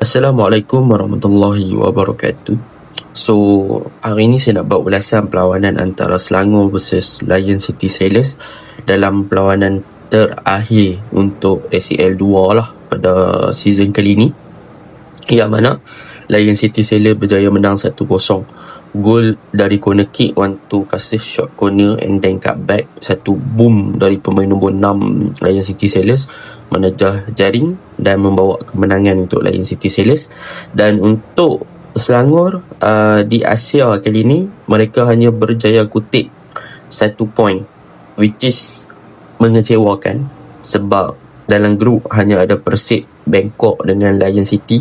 Assalamualaikum warahmatullahi wabarakatuh. So, hari ini saya nak buat ulasan perlawanan antara Selangor versus Lion City Sailors dalam perlawanan terakhir untuk ACL 2 lah pada season kali ini. Yang mana Lion City Sailors berjaya menang 1-0. Gol dari corner kick, one two passive shot corner and then cut back. Satu boom dari pemain nombor 6 Lion City Sailors menejah jaring dan membawa kemenangan untuk Lion City Sailors. Dan untuk Selangor uh, di Asia kali ini mereka hanya berjaya kutip satu point which is mengecewakan sebab dalam grup hanya ada Persib, Bangkok dengan Lion City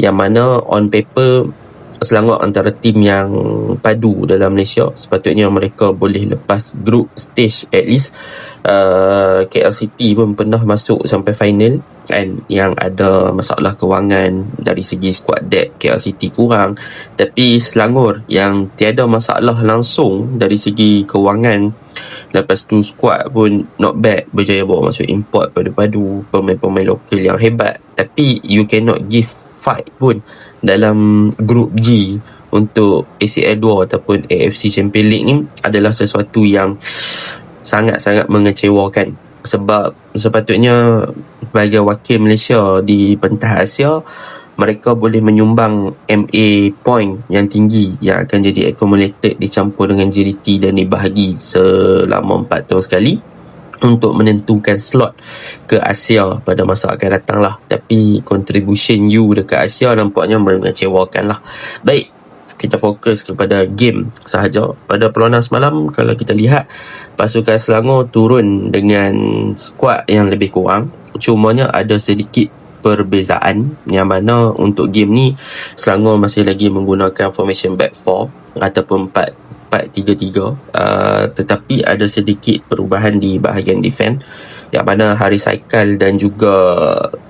yang mana on paper Selangor antara tim yang padu dalam Malaysia. Sepatutnya mereka boleh lepas group stage at least. Uh, KL City pun pernah masuk sampai final. Kan yang ada masalah kewangan dari segi squad depth KL City kurang. Tapi Selangor yang tiada masalah langsung dari segi kewangan lepas tu squad pun not bad. Berjaya bawa masuk import padu-padu pemain-pemain lokal yang hebat. Tapi you cannot give fight pun dalam grup G untuk ACL 2 ataupun AFC Champions League ni adalah sesuatu yang sangat-sangat mengecewakan. Sebab sepatutnya sebagai wakil Malaysia di pentas Asia mereka boleh menyumbang MA point yang tinggi yang akan jadi accumulated dicampur dengan GDT dan dibahagi selama 4 tahun sekali untuk menentukan slot ke Asia pada masa akan datang lah tapi contribution you dekat Asia nampaknya mengecewakan lah. Baik kita fokus kepada game sahaja. Pada perlawanan semalam kalau kita lihat pasukan Selangor turun dengan skuad yang lebih kurang. Cumanya ada sedikit perbezaan yang mana untuk game ni Selangor masih lagi menggunakan formation back 4 ataupun 4 4-3-3 uh, tetapi ada sedikit perubahan di bahagian defend yang mana Haris Saikal dan juga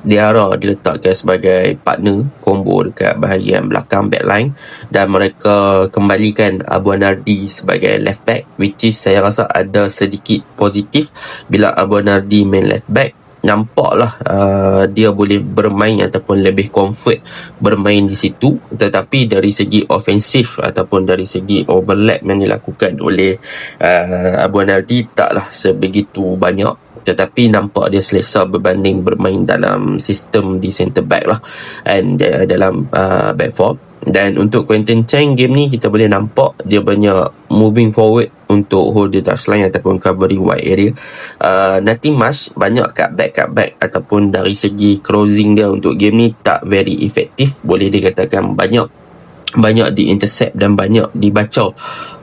Diara diletakkan sebagai partner combo dekat bahagian belakang backline dan mereka kembalikan Abu Nardi sebagai left back which is saya rasa ada sedikit positif bila Abu Nardi main left back nampaklah uh, dia boleh bermain ataupun lebih comfort bermain di situ. Tetapi dari segi ofensif ataupun dari segi overlap yang dilakukan oleh uh, Abu Nardi taklah sebegitu banyak. Tetapi nampak dia selesa berbanding bermain dalam sistem di center back lah. And uh, dalam uh, back four dan untuk Quentin Cheng game ni kita boleh nampak dia banyak moving forward untuk hold the touchline ataupun covering wide area. Uh, nothing much, banyak cut back ataupun dari segi closing dia untuk game ni tak very effective. Boleh dikatakan banyak banyak di intercept dan banyak dibaca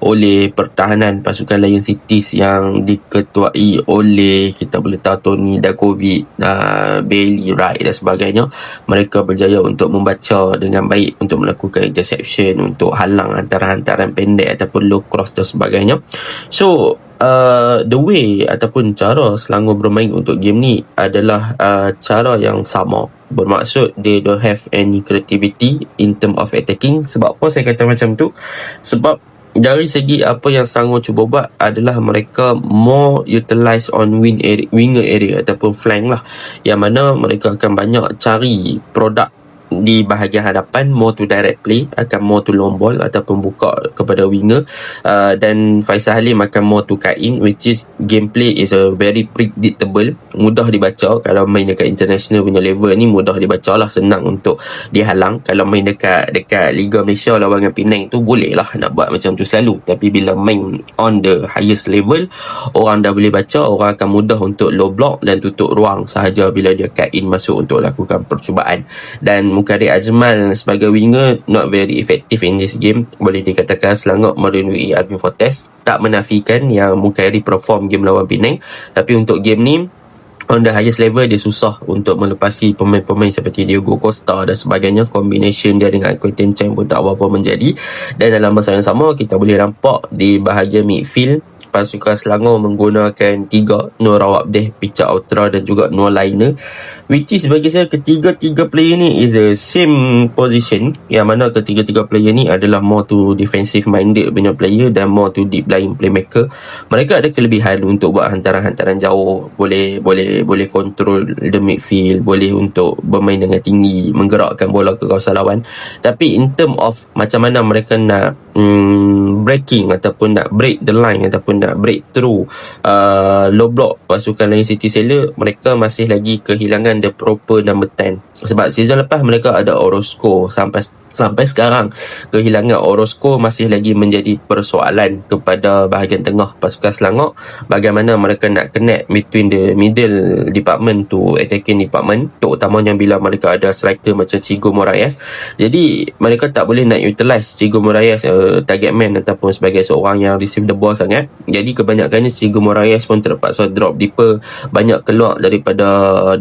oleh pertahanan pasukan Lion Cities yang diketuai oleh kita boleh tahu Tony Dakovic, uh, Bailey Wright dan sebagainya. Mereka berjaya untuk membaca dengan baik untuk melakukan interception untuk halang antara hantaran pendek ataupun low cross dan sebagainya. So uh, the way ataupun cara Selangor bermain untuk game ni adalah uh, cara yang sama. Bermaksud they don't have any creativity in term of attacking. Sebab apa saya kata macam tu? Sebab dari segi apa yang Selangor cuba buat adalah mereka more utilize on wing area, winger area ataupun flank lah. Yang mana mereka akan banyak cari produk di bahagian hadapan more to direct play akan more to long ball ataupun buka kepada winger. Uh, dan Faisal Halim akan more to cut in which is gameplay is a very predictable mudah dibaca. Kalau main dekat international punya level ni mudah dibaca lah senang untuk dihalang. Kalau main dekat dekat Liga Malaysia lawan dengan Penang tu boleh lah nak buat macam tu selalu. Tapi bila main on the highest level orang dah boleh baca orang akan mudah untuk low block dan tutup ruang sahaja bila dia cut in masuk untuk lakukan percubaan. Dan Mukadir Ajmal sebagai winger not very effective in this game. Boleh dikatakan Selangor melalui Alvin Fortes. Tak menafikan yang Mukairi perform game lawan Penang. Tapi untuk game ni on the highest level dia susah untuk melepasi pemain-pemain seperti Diego Costa dan sebagainya. Combination dia dengan Quentin Cheng pun tak apa-apa menjadi. Dan dalam masa yang sama kita boleh nampak di bahagian midfield pasukan Selangor menggunakan tiga Nur Rawabdeh, Picha Ultra dan juga Nur Liner which is bagi saya ketiga-tiga player ni is the same position. Yang mana ketiga-tiga player ni adalah more to defensive minded punya player dan more to deep lying playmaker. Mereka ada kelebihan untuk buat hantaran-hantaran jauh. Boleh boleh boleh control the midfield. Boleh untuk bermain dengan tinggi menggerakkan bola ke kawasan lawan. Tapi in term of macam mana mereka nak hmm, breaking ataupun nak break the line ataupun nak break through uh, low block pasukan lain City Sailor mereka masih lagi kehilangan the proper number 10 sebab season lepas mereka ada Orozco sampai sampai sekarang kehilangan Orozco masih lagi menjadi persoalan kepada bahagian tengah pasukan Selangor. Bagaimana mereka nak connect between the middle department to attacking department terutamanya bila mereka ada striker macam Chigo Moraes jadi mereka tak boleh nak utilize Chigo Moraes uh, target man ataupun sebagai seorang yang receive the ball sangat. Jadi kebanyakannya Chigo Moraes pun terpaksa drop deeper. Banyak keluar daripada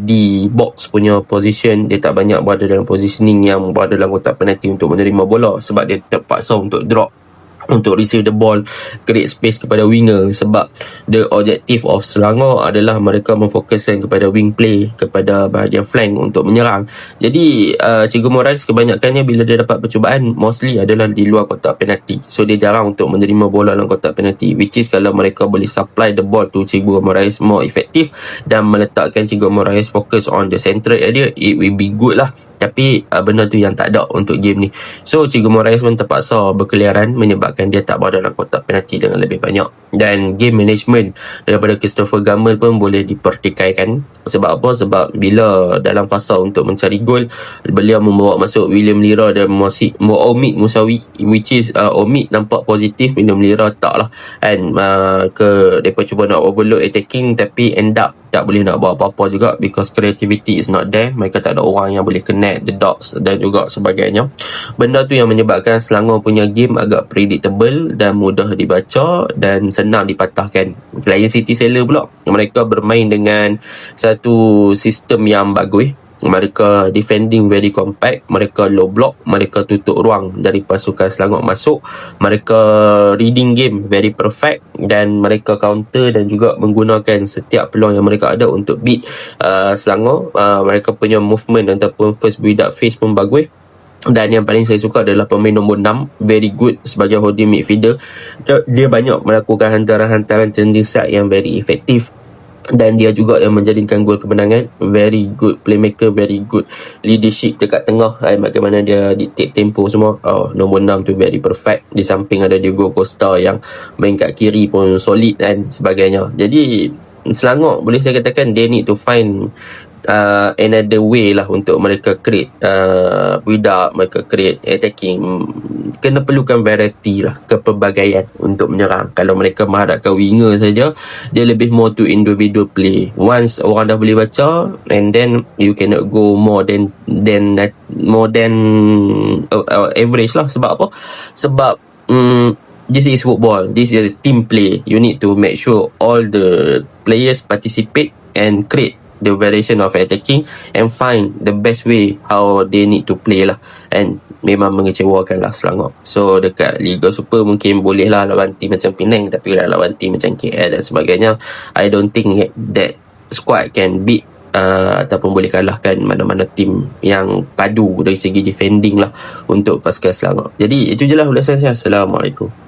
di box punya position. Dia tak banyak berada dalam positioning yang berada dalam kotak penalti untuk menerima bola sebab dia terpaksa untuk drop untuk receive the ball create space kepada winger sebab the objective of Selangor adalah mereka memfokuskan kepada wing play kepada bahagian flank untuk menyerang. Jadi uh, Cikgu Moraes kebanyakannya bila dia dapat percubaan mostly adalah di luar kotak penalti. So dia jarang untuk menerima bola dalam kotak penalti which is kalau mereka boleh supply the ball to Cikgu Moraes more effective dan meletakkan Cikgu Moraes fokus on the central area it will be good lah tapi uh, benda tu yang tak ada untuk game ni. So Cikgu Moraes pun terpaksa berkeliaran menyebabkan dia tak berada dalam kotak penalti dengan lebih banyak. Dan game management daripada Christopher Gamel pun boleh dipertikaikan. Sebab apa? sebab bila dalam fasa untuk mencari gol beliau membawa masuk William Lira dan Mosi, Omid Musawi which is uh, Omid nampak positif William Lira tak lah. And uh, ke mereka cuba nak overload attacking tapi end up tak boleh nak buat apa-apa juga because creativity is not there. Mereka tak ada orang yang boleh connect the dots dan juga sebagainya. Benda tu yang menyebabkan Selangor punya game agak predictable dan mudah dibaca dan senang dipatahkan. Lion City Sailor pula mereka bermain dengan satu sistem yang bagus mereka defending very compact mereka low block mereka tutup ruang dari pasukan Selangor masuk mereka reading game very perfect dan mereka counter dan juga menggunakan setiap peluang yang mereka ada untuk beat uh, Selangor. Uh, mereka punya movement ataupun first build up phase pun bagus. Dan yang paling saya suka adalah pemain nombor 6 very good sebagai holding midfielder. Dia banyak melakukan hantaran-hantaran cendesak yang very efektif dan dia juga yang menjadikan gol kemenangan. Very good playmaker very good leadership dekat tengah. Eh, bagaimana dia dictate tempo semua. Oh, nombor 6 tu very perfect. Di samping ada Diego Costa yang main kat kiri pun solid dan sebagainya. Jadi Selangor boleh saya katakan they need to find uh, another way lah untuk mereka create uh, up mereka create attacking kena perlukan variety lah kepelbagaian untuk menyerang. Kalau mereka menghadapkan winger saja dia lebih more to individual play. Once orang dah boleh baca and then you cannot go more than than more than uh, uh, average lah. Sebab apa? Sebab um, this is football. This is team play. You need to make sure all the players participate and create the variation of attacking and find the best way how they need to play lah. And memang mengecewakan lah Selangor. So dekat Liga Super mungkin boleh lah lawan team macam Penang tapi kalau lawan team macam KL dan sebagainya I don't think that squad can beat uh, ataupun boleh kalahkan mana-mana tim yang padu dari segi defending lah untuk pasukan Selangor. Jadi itu je lah ulasan saya. Assalamualaikum